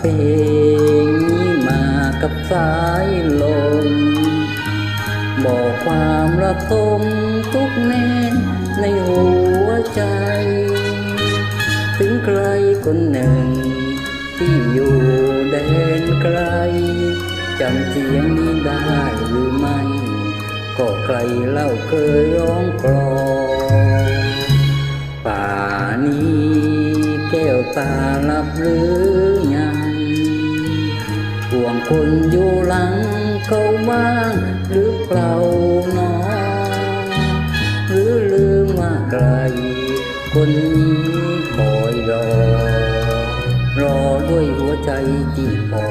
เพลงนี้มากับสายลม บอกความระทมทุกแน่นในหัวใจ ถึงใครคนหนึ่ง ที่อยู่แดนไกลจำเสียงนี้ได้หรือไม่ ก็ใครเล่าเคยร้องกลอนป่านี้แก้วตาลับหรือ วงคนอยู่หลังเขาบ้างหรือเปล่าหนอ หรือลืมว่าใครคนนี้คอยรอ รอด้วยหัวใจที่พอ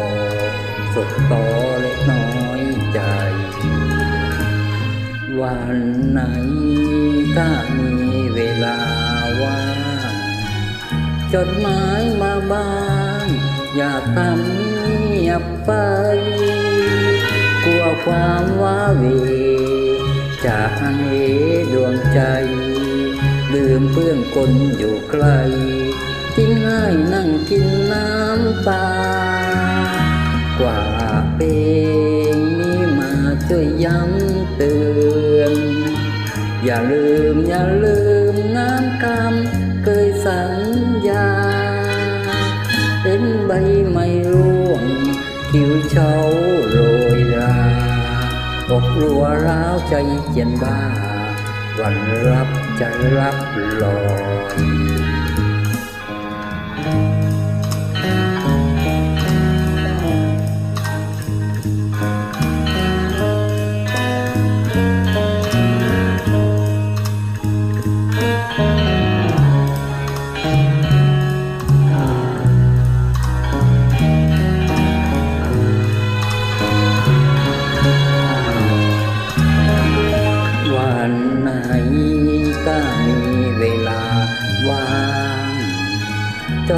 สดต่อเล็กน้อยใจ วันไหนถ้ามีเวลาว่างจดหมายมาบ้างอย่าทำ เงียบไป กลัวความว้าเวจะอันเหดวงใจ ลืมเพื่อนคนอยู่ไกลทิ้งให้นั่งกินน้ำตากว่าเพลงนี้มาช่วยย้ำเตือน อย่าลืมอย่าลืม คิวเช้าโรยราอกลัวร้าวใจเจียนบ้าวันรับจะรับรอย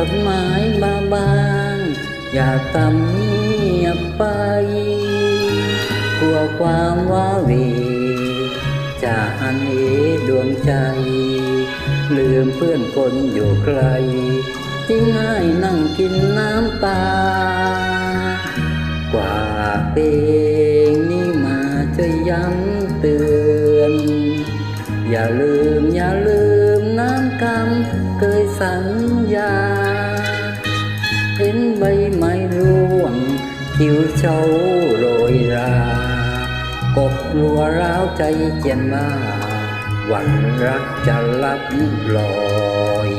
ดหมายมาบาง อย่าตำเนียบไป กลัวความว้าเหวจะอันเหดวงใจ ลืมเพื่อนคนอยู่ไกลทิ้งให้นั่งกินน้ำตา กว่าเพลงนี้มาช่วยย้ำเตือน อย่าลืมอย่าลืมน้ำกำเคยสัญญาเห็ นใบไม้ร่วงคิวเช้าโรยรากบลัวร้าวใจเจียนมา หวันรักจะลับลอย